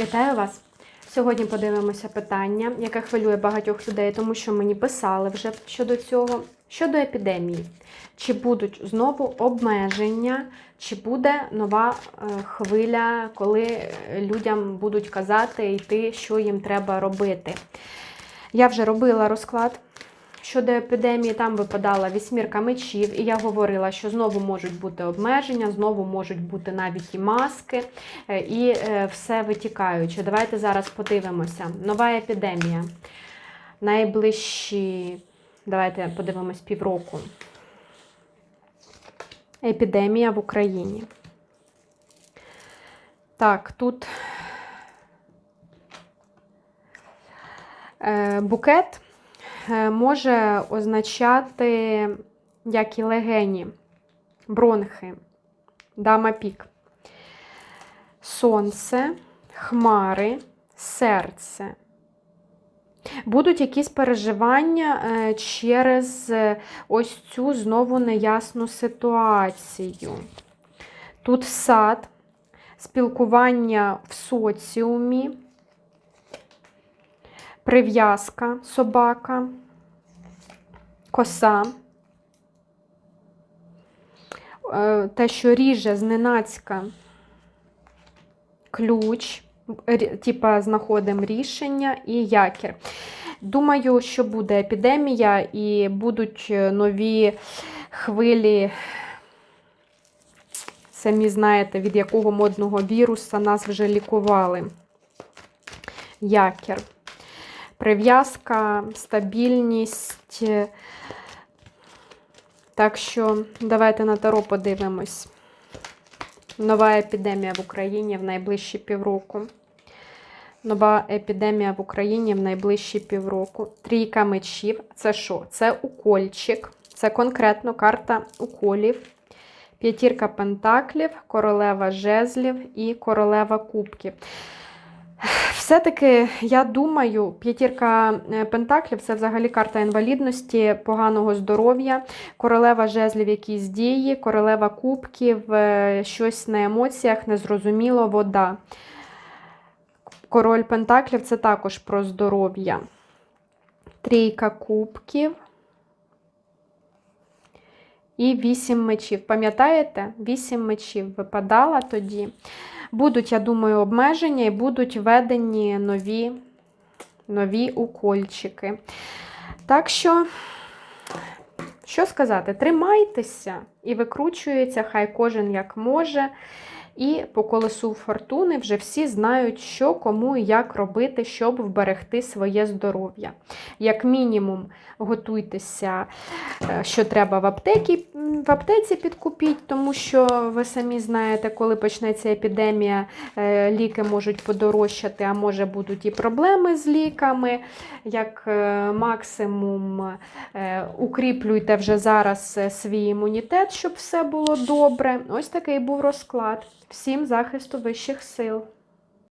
Вітаю вас! Сьогодні подивимося питання, яке хвилює багатьох людей, тому що мені писали вже щодо цього. Щодо епідемії, чи будуть знову обмеження, чи буде нова е, хвиля, коли людям будуть казати йти, що їм треба робити. Я вже робила розклад щодо епідемії, там випадала вісьмірка мечів, і я говорила, що знову можуть бути обмеження, знову можуть бути навіть і маски, е, і е, все витікаюче. Давайте зараз подивимося. Нова епідемія. Найближчі, давайте подивимось півроку. Епідемія в Україні. Так, тут е, букет може означати, як і легені, бронхи, дама пік, сонце, хмари, серце. Будуть якісь переживання е, через е, ось цю знову неясну ситуацію. Тут сад, спілкування в соціумі, прив'язка собака, коса. Е, Те, що ріже зненацька ключ, типа знаходимо рішення і якір. Думаю, що буде епідемія і будуть е, нові хвилі. Самі знаєте, від якого модного віруса нас вже лікували. Якір. Прив'язка, стабільність. Так що давайте на таро подивимось. Нова епідемія в Україні в найближчі півроку. Нова епідемія в Україні в найближчі півроку. Трійка мечів. Це що? Це укольчик. Це конкретно карта уколів. П'ятірка пентаклів, королева жезлів і королева кубків. Все-таки, я думаю, п'ятірка е, пентаклів це взагалі карта інвалідності, поганого здоров'я, королева жезлів якісь дії, королева кубків, е, щось на емоціях, незрозуміло, вода. Король пентаклів це також про здоров'я. Трійка кубків. І вісім мечів. Пам'ятаєте? Вісім мечів випадала тоді. Будуть, я думаю, обмеження і будуть введені нові, нові укольчики. Так що, що сказати, тримайтеся і викручується, хай кожен як може. І по колесу фортуни вже всі знають, що кому і як робити, щоб вберегти своє здоров'я. Як мінімум, готуйтеся, е, що треба в аптеці, в аптеці підкупіть, тому що ви самі знаєте, коли почнеться епідемія, е, ліки можуть подорожчати, а може будуть і проблеми з ліками. Як е, максимум, укріплюйте вже зараз свій імунітет, щоб все було добре. Ось такий був розклад. Всім захисту вищих сил.